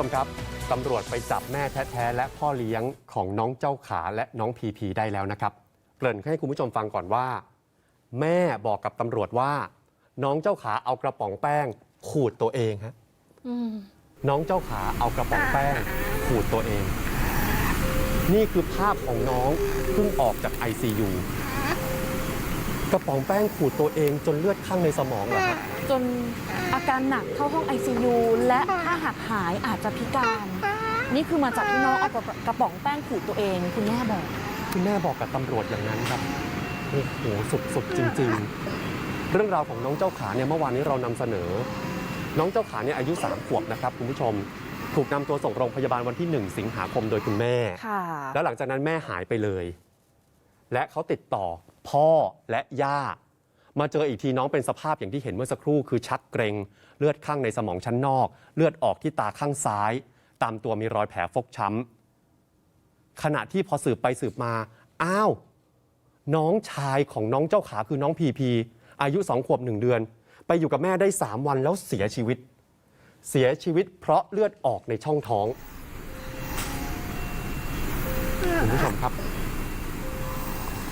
ชมครับตำรวจไปจับแม่แท้ๆและพ่อเลี้ยงของน้องเจ้าขาและน้องพีพีได้แล้วนะครับ เกริ่นให้คุณผู้ชมฟังก่อนว่า แม่บอกกับตำรวจว่า น้องเจ้าขาเอากระป๋องแป้ง ขูดตัวเองฮะอืมน้องเจ้าขาเอากระป๋องแป้ง ขูดตัวเอง นี่คือภาพของน้องเพิ่งออกจาก ICU กระป๋องแป้งขูดตัวเองจนเลือดข้างในสมองเหรอครับจนอาการหนักเข้าห้อง ICU และถ้าหากหายอาจจะพิการ นี่คือมาจากที่น้องเอากระกระป๋องแป้งขูดตัวเอง คุณแม่บอก คุณแม่บอกกับตำรวจอย่างนั้นครับโอ้โหสุดๆจริง ๆ เรื่องราวของน้องเจ้าขาเนี่ยเมื่อวานนี้เรานำเสนอ น้องเจ้าขาเนี่ยอายุ3ขวบนะครับคุณผู้ชมถูกนำตัวส่งโรงพยาบาลวันที่ 1 สิงหาคมโดยคุณแม่ค่ะแล้วหลังจากนั้นแม่หายไปเลย และเขาติดต่อ พ่อและย่า มาเจออีกทีน้องเป็นสภาพอย่างที่เห็นเมื่อสักครู่คือชักเกรง เลือดข้างในสมองชั้นนอก เลือดออกที่ตาข้างซ้าย ตามตัวมีรอยแผลฟกช้ำขณะที่พอสืบไปสืบมา อ้าว น้องชายของน้องเจ้าขาคือน้องพีพีอายุสองขวบหนึ่งเดือน ไปอยู่กับแม่ได้3วันแล้วเสียชีวิต เสียชีวิตเพราะเลือดออกในช่องท้องคุณผู้ชมครับ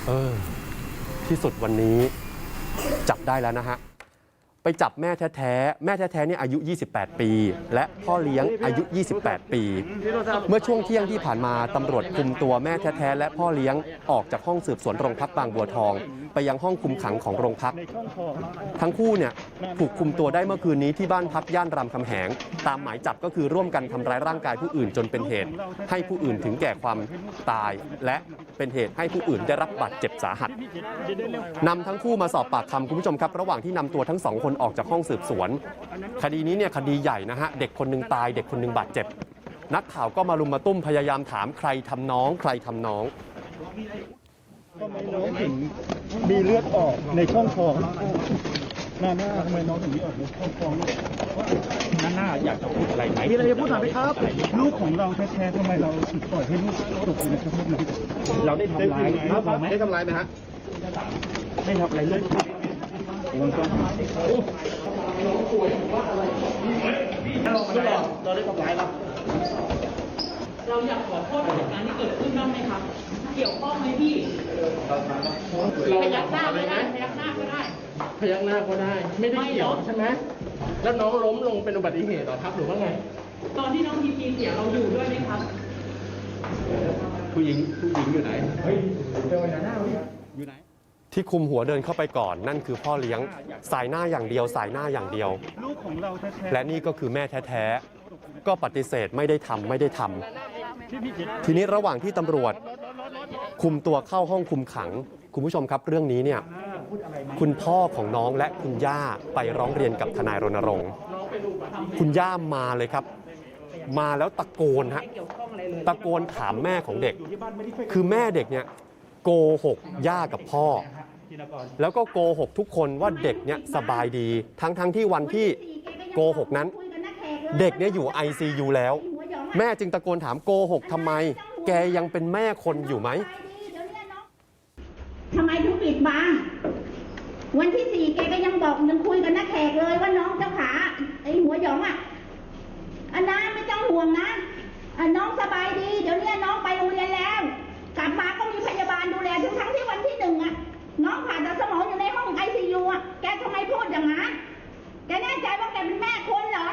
เออ ที่สุดวันนี้จับได้แล้วนะฮะ ไปจับแม่แท้ๆ แม่แท้ๆเนี่ยอายุ 28 ปี และพ่อเลี้ยงอายุ 28 ปี เมื่อช่วงเที่ยงที่ผ่านมาตำรวจคุมตัวแม่แท้ๆ และพ่อเลี้ยงออกจากห้องสืบสวนโรงพักบางบัวทอง ไปยังห้องคุมขังของโรงพัก ทั้งคู่เนี่ยถูกคุมตัวได้เมื่อคืนนี้ที่บ้านพักย่านรามคำแหง ตามหมายจับก็คือร่วมกันทำร้ายร่างกายผู้อื่นจนเป็นเหตุ ให้ผู้อื่นถึงแก่ความตาย และเป็นเหตุให้ผู้อื่นได้รับบาดเจ็บสาหัสนำทั้งคู่มาสอบปากคำคุณผู้ชมครับ ระหว่างที่นำตัวทั้งสองคนออกจากห้องสืบสวน คดีนี้เนี่ยคดีใหญ่นะฮะ เด็กคนหนึ่งตาย เด็กคนหนึ่งบาดเจ็บ นักข่าวก็มารุมมาตุ้มพยายามถามใครทำน้อง ใครทำน้องทำไมน้องถึงมีเลือดออกในช่องท้องหน้าหน้าทำไมน้องถึงมีออกในช่องท้องหน้าหน้าอยากจะพูดอะไรไหมมีอะไรจะพูดหน่อยไหมครับ ลูกของเราแท้ๆทำไมเราถึงปล่อยให้ลูกตกอยู่ในสภาพนั้นเราได้ทำร้ายลูกเราไหมได้ทำร้ายไหมฮะได้ทำอะไรลูก มันก็เราอยากขอโทษกับเหตุการณ์ที่เกิดขึ้นบ้างไหมครับเกี่ยวข้องไหมพี่พยักหน้าก็ได้พยักหน้าก็ได้พยักหน้าก็ได้ ไม่ได้เกี่ยวใช่ไหมแล้วน้องล้มลงเป็นอุบัติเหตุเหรอครับ หรือว่าไง ตอนที่น้องพีพีเสียเราอยู่ด้วยไหมครับ ผู้หญิงผู้หญิงอยู่ไหน เฮ้ยเจอหน้าอยู่ไหน ที่คุมหัวเดินเข้าไปก่อน นั่นคือพ่อเลี้ยงสายหน้าอย่างเดียว สายหน้าอย่างเดียว ลูกของเราแท้ๆและนี่ก็คือแม่แท้ๆก็ปฏิเสธไม่ได้ทำไม่ได้ทำทีนี้ระหว่างที่ตำรวจคุมตัวเข้าห้องคุมขัง คุณผู้ชมครับเรื่องนี้เนี่ยคุณพ่อของน้องและคุณย่าไปร้องเรียนกับทนายรณรงค์คุณย่ามาเลยครับ มาแล้วตะโกนฮะตะโกนถามแม่ของเด็ก คือแม่เด็กเนี่ยโกหกย่ากับพ่อ แล้วก็โกหกทุกคนว่าเด็กเนี่ยสบายดี ทั้งทั้งๆที่วันที่โกหกนั้น เด็กเนี่ยอยู่ ICU แล้ว แม่จึงตะโกนถามโกหกทำไม แกยังเป็นแม่คนอยู่ไหมทำไมถึงปิดบังวันที่สี่แกก็ยังบอกยังคุยกับนักแขกเลยว่าน้องเจ้าขาไอหัวหยองอะอันน้าไม่ต้องห่วงนะอันน้องสบายดี เดี๋ยวเนี้น้องไปโรงเรียนแล้ว กลับมาก็มีพยาบาลดูแลทั้งทั้งๆที่วันที่หนึ่งอะ น้องผ่าตัดสมองอยู่ในห้องไอซียูอะ แกทำไมพูดอย่างนั้น แกแน่ใจว่าแกเป็นแม่คนเหรอ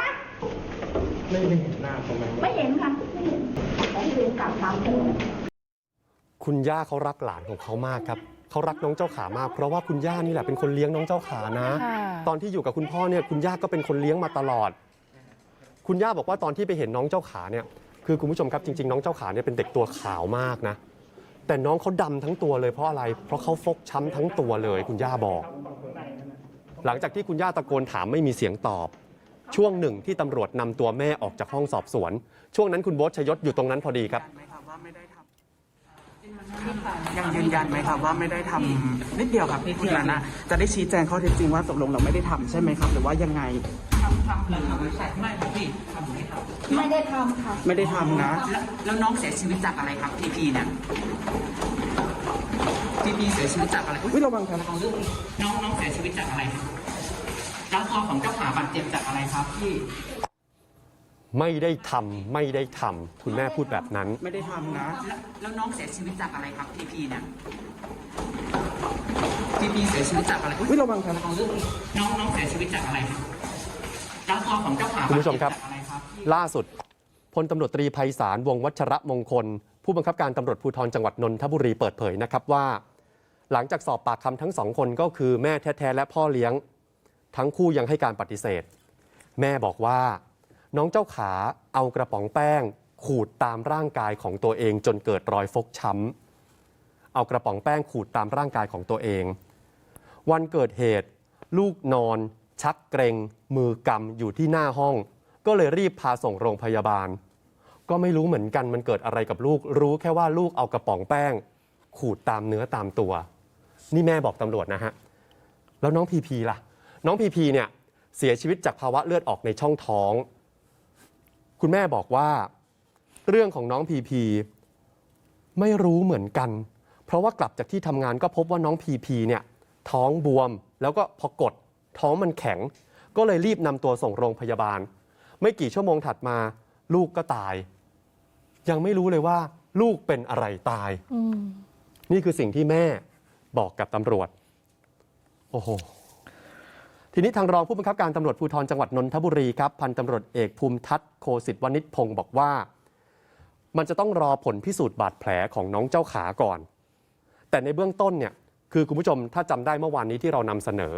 ไม่ได้เห็นหน้าเขาไหมไม่เห็นค่ะ ไม่เห็นแต่ที่เห็นกลับตามตัวคุณย่าเขารักหลานของเขามากครับเขารักน้องเจ้าขามาก เพราะว่าคุณย่านี่แหละเป็นคนเลี้ยงน้องเจ้าขานะค่ะตอนที่อยู่กับคุณพ่อเนี่ยคุณย่าก็เป็นคนเลี้ยงมาตลอด คุณย่าบอกว่าตอนที่ไปเห็นน้องเจ้าขาเนี่ยคือคุณผู้ชมครับจริง ๆ น้องเจ้าขาเนี่ยเป็นเด็กตัวขาวมากนะ แต่น้องเขาดำทั้งตัวเลยเพราะอะไร เพราะเขาฟกช้ำทั้งตัวเลยคุณย่าบอก หลังจากที่คุณย่าตะโกนถามไม่มีเสียงตอบ ช่วงหนึ่งที่ตำรวจนำตัวแม่ออกจากห้องสอบสวน ช่วงนั้นคุณโบ๊ทชยศอยู่ตรงนั้นพอดีครับ ยังยืนยันไหมครับว่าไม่ได้ทำนิดเดียวครับคุณลานะจะได้ชี้แจงข้อเท็จจริงว่าตกลงเราไม่ได้ทำใช่ไหมครับ หรือว่ายังไงไม่ครับพี่ทำไม่ท ไม่ได้ทำค่ะ ไม่ได้ทำนะำแล้วแล้วน้องเสียชีวิตจากอะไรครับพีพีเนี่ยพีพีเสียชีวิตจากอะไรวิระวังครับเอาเรื่องน้องน้องเสียชีวิตจากอะไรครับแล้วตัวของเจ้าขาบาดเจ็บจากอะไรครับพี่ ไม่ได้ทำไม่ได้ทำคุณแม่พูดแบบนั้น ไม่ได้ทำนะ แล้วแล้วน้องเสียชีวิตจากอะไรครับทีพีเนี่ยทีพีเสียชีวิตจากอะไรอุ้ยระวังครับน้องน้องเสียชีวิตจากอะไรครับแล้วตัวของเจ้าขาคุณผู้ชมครับบาดเจ็จากอะไรครับ ล่าสุดพลตำรวจตรีไพศาลวงวัชระมงคล ผู้บังคับการตำรวจภูธรจังหวัดนนทบุรีเปิดเผยนะครับว่า หลังจากสอบปากคำทั้งสองคนก็คือแม่แท้ๆและพ่อเลี้ยง ทั้งคู่ยังให้การปฏิเสธ แม่บอกว่า น้องเจ้าขาเอากระป๋องแป้ง ขูดตามร่างกายของตัวเองจนเกิดรอยฟกช้ำเอากระป๋องแป้งขูดตามร่างกายของตัวเอง วันเกิดเหตุ ลูกนอน ชักเกรงมือกำอยู่ที่หน้าห้อง ก็เลยรีบพาส่งโรงพยาบาล ก็ไม่รู้เหมือนกันมันเกิดอะไรกับลูก รู้แค่ว่าลูกเอากระป๋องแป้ง ขูดตามเนื้อตามตัว นี่แม่บอกตำรวจนะฮะ แล้วน้องพีพีล่ะ น้องพีพีเนี่ยเสียชีวิตจากภาวะเลือดออกในช่องท้อง คุณแม่บอกว่า เรื่องของน้องพีพีไม่รู้เหมือนกัน เพราะว่ากลับจากที่ทำงานก็พบว่าน้องพีพีเนี่ยท้องบวม แล้วก็พอกดท้องมันแข็ง ก็เลยรีบนำตัวส่งโรงพยาบาล ไม่กี่ชั่วโมงถัดมาลูกก็ตาย ยังไม่รู้เลยว่าลูกเป็นอะไรตายอืมนี่คือสิ่งที่แม่บอกกับตำรวจ โอ้โห ทีนี้ทางรองผู้บังคับการตำรวจภูธรจังหวัดนนทบุรีครับ พันตำรวจเอกภูมิทัศน์โคสิตวณิชพงศ์บอกว่า มันจะต้องรอผลพิสูจน์บาดแผลของน้องเจ้าขาก่อน แต่ในเบื้องต้นเนี่ย คือคุณผู้ชมถ้าจำได้เมื่อวานนี้ที่เรานำเสนอ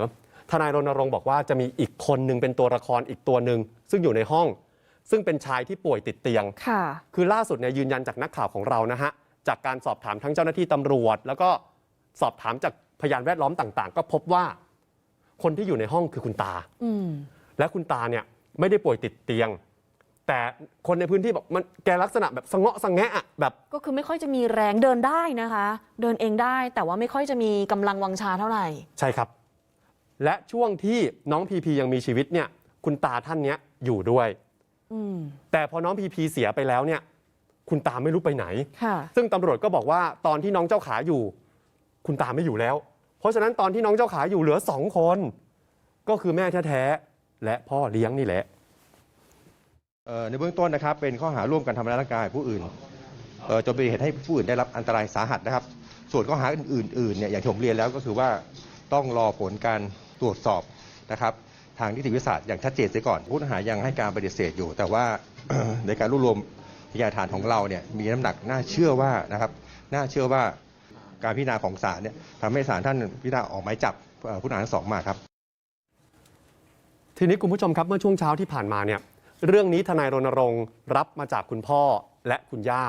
ทนายรณรงค์บอกว่าจะมีอีกคนหนึ่งเป็นตัวละครอีกตัวหนึ่งซึ่งอยู่ในห้อง ซึ่งเป็นชายที่ป่วยติดเตียง ค่ะ คือล่าสุดเนี่ยยืนยันจากนักข่าวของเรานะฮะ จากการสอบถามทั้งเจ้าหน้าที่ตำรวจ แล้วก็สอบถามจากพยานแวดล้อมต่างๆ ก็พบว่า คนที่อยู่ในห้องคือคุณตา อืม และคุณตาเนี่ยไม่ได้ป่วยติดเตียง แต่คนในพื้นที่บอกมันแกลักษณะแบบสะเงาะสะแงะอะแบบ ก็คือไม่ค่อยจะมีแรงเดินได้นะคะ เดินเองได้แต่ว่าไม่ค่อยจะมีกำลังวังชาเท่าไหร่ ใช่ครับ และช่วงที่น้องพีพียังมีชีวิตเนี่ย คุณตาท่านเนี้ยอยู่ด้วย อืม แต่พอน้องพีพีเสียไปแล้วเนี่ย คุณตาไม่รู้ไปไหน ค่ะ ซึ่งตำรวจก็บอกว่าตอนที่น้องเจ้าขาอยู่ คุณตาไม่อยู่แล้ว เพราะฉะนั้นตอนที่น้องเจ้าขาอยู่เหลือสองคน ก็คือแม่แท้ๆและพ่อเลี้ยงนี่แหละ เอ่อในเบื้องต้นนะครับเป็นข้อหาร่วมกันทำร้ายร่างกายผู้อื่นเอ่อจนเป็นเหตุให้ผู้อื่นได้รับอันตรายสาหัสนะครับ ส่วนข้อหาอื่นๆเนี่ยอย่างที่ผมเรียนแล้วก็คือว่าต้องรอผลการ ตรวจสอบนะครับทางนิติวิทยาศาสตร์อย่างชัดเจนเสียก่อนผู้ต้องหายังให้การปฏิเสธอยู่ แต่ว่า ในการรวบรวมพยานฐานของเราเนี่ยมีน้ำหนักน่าเชื่อว่านะครับน่าเชื่อว่าการพิจารณาของศาลเนี่ยทำให้ศาลท่านพิจารณาออกหมายจับผู้ต้องหาทั้งสองมาครับ ทีนี้คุณผู้ชมครับเมื่อช่วงเช้าที่ผ่านมาเนี่ยเรื่องนี้ทนายรณรงค์รับมาจากคุณพ่อและคุณย่า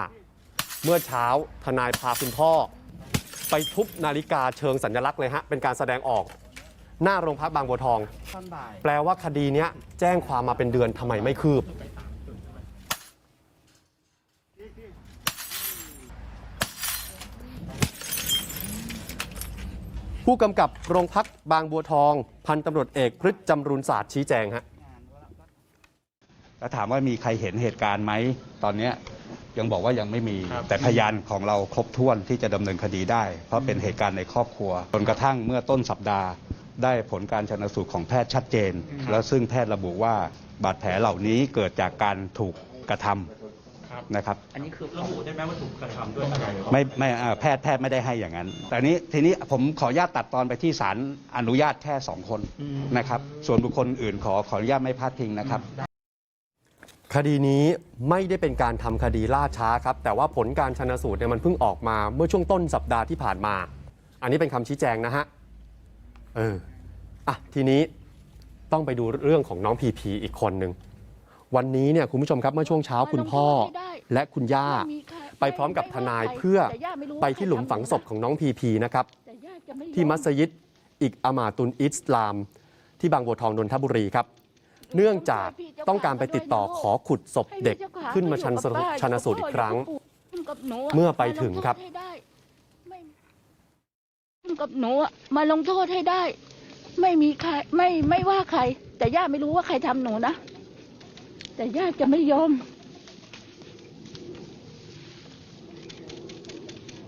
เมื่อเช้าทนายพาคุณพ่อ ไปทุบนาฬิกาเชิงสัญลักษณ์เลยฮะเป็นการแสดงออก หน้าโรงพักบางบัวทอง แปลว่าคดีเนี้ยแจ้งความมาเป็นเดือนทำไมไม่คืบ ผู้กำกับโรงพักบางบัวทอง พันตำรวจเอกพฤษจำรูนศาสตร์ชี้แจงฮะแล้วถามว่ามีใครเห็นเหตุการณ์ไหมตอนเนี้ยยังบอกว่ายังไม่มี แต่พยานของเราครบถ้วนที่จะดำเนินคดีได้ เพราะเป็นเหตุการณ์ในครอบครัวจนกระทั่งเมื่อต้นสัปดาห์ ได้ผลการชนสูตรของแพทย์ชัดเจน แล้วซึ่งแพทย์ระบุว่าบาดแผลเหล่านี้เกิดจากการถูกกระทำนะครับ อันนี้คือระบุได้ไหมว่าถูกกระทำด้วยอะไรไม่ไม่อ่าแพทย์แพทย์ไม่ได้ให้อย่างนั้น แต่นี้ทีนี้ผมขออนุญาตตัดตอนไปที่ศาลอนุญาตแค่สองคนนะครับ ส่วนบุคคลอื่นขอขออนุญาตไม่พาดพิงนะครับคดีนี้ไม่ได้เป็นการทำคดีล่าช้าครับ แต่ว่าผลการชนสูตรเนี่ยมันเพิ่งออกมาเมื่อช่วงต้นสัปดาห์ที่ผ่านมา อันนี้เป็นคำชี้แจงนะฮะ เอออะทีนี้ต้องไปดูเรื่องของน้องพีพีอีกคนหนึ่งวันนี้เนี่ยคุณผู้ชมครับเมื่อช่วงเช้าคุณพ่อและคุณย่า ไปพร้อมกับทนายเพื่อไปที่หลุมฝังศพของน้องพีพีนะครับ ที่มัสยิดอีกอามาตุนอิสลาม ที่บางบัวทองนนทบุรีครับ เนื่องจากต้องการไปติดต่อขอขุดศพเด็กขึ้นมาชันสูตรชันสูตรอีกครั้ง เมื่อไปถึงครับ กับหนูมาลงโทษให้ได้ ไม่มีใครไม่ไม่ว่าใคร แต่ย่าไม่รู้ว่าใครทำหนูนะ แต่ย่าจะไม่ยอม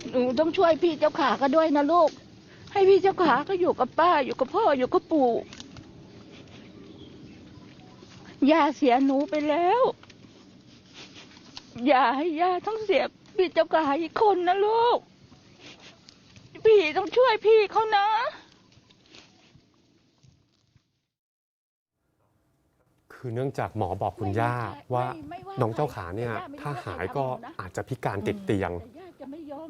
หนูต้องช่วยพี่เจ้าขาก็ด้วยนะลูก ให้พี่เจ้าขาก็อยู่กับป้าอยู่กับพ่ออยู่กับปู่ย่าเสียหนูไปแล้ว อย่าให้ย่าต้องเสียพี่เจ้ากาอีกคนนะลูก พี่ต้องช่วยพี่เขานะ คือเนื่องจากหมอบอกคุณย่าว่าน้องเจ้าขาเนี่ยถ้าหายก็อาจจะพิการติดเตียงแต่ย่าจะไม่ยอม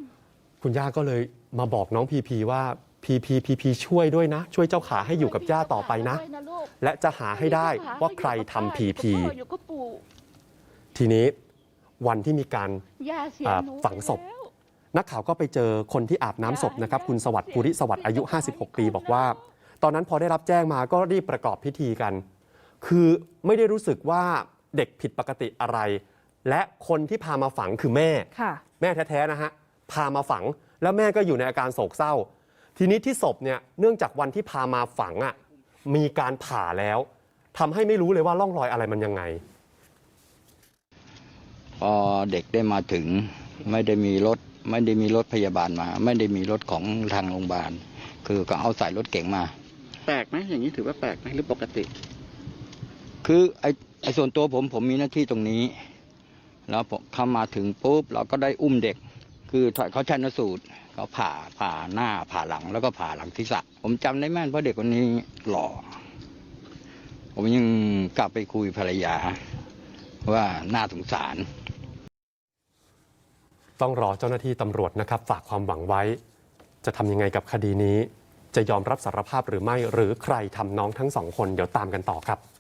คุณย่าก็เลยมาบอกน้องพีพีว่าพีพีพีพีช่วยด้วยนะ ช่วยเจ้าขาให้อยู่กับย่าต่อไปนะ และจะหาให้ได้ว่าใครทำพีพีพ่ออยู่กับปู่ทีนี้วันที่มีการย่าเสียอ่าหนูฝังศพไปแล้ว นักข่าวก็ไปเจอคนที่อาบน้ำศพนะครับคุณสวัสดิ์ภูริสวัสดิ์อายุ 56 ปีบอกว่า ตอนนั้นพอได้รับแจ้งมาก็รีบประกอบพิธีกัน คือไม่ได้รู้สึกว่าเด็กผิดปกติอะไร และคนที่พามาฝังคือแม่ค่ะแม่แท้ๆนะฮะพามาฝังแล้วแม่ก็อยู่ในอาการโศกเศร้า ทีนี้ที่ศพเนี่ยเนื่องจากวันที่พามาฝังอะมีการผ่าแล้วทำให้ไม่รู้เลยว่าร่องรอยอะไรมันยังไงพอเด็กได้มาถึงไม่ได้มีรถ ไม่ได้มีรถพยาบาลมา ไม่ได้มีรถของทางโรงพยาบาล คือก็เอาใส่รถเก๋งมา แปลกไหมอย่างนี้ถือว่าแปลกไหมหรือปกติ คือไอ้ไอ้ส่วนตัวผมผมมีหน้าที่ตรงนี้ แล้วผมเข้ามาถึงปุ๊บเราก็ได้อุ้มเด็ก คือเขาชันสูตรเขาผ่าผ่าหน้าผ่าหลังแล้วก็ผ่าหลังศีรษะผมจำได้แม่นเพราะเด็กคนนี้หล่อผมยังกลับไปคุยภรรยา ว่าน่าสงสาร ต้องรอเจ้าหน้าที่ตำรวจนะครับฝากความหวังไว้ จะทำยังไงกับคดีนี้ จะยอมรับสารภาพหรือไม่ หรือใครทำน้องทั้งสองคนเดี๋ยวตามกันต่อครับ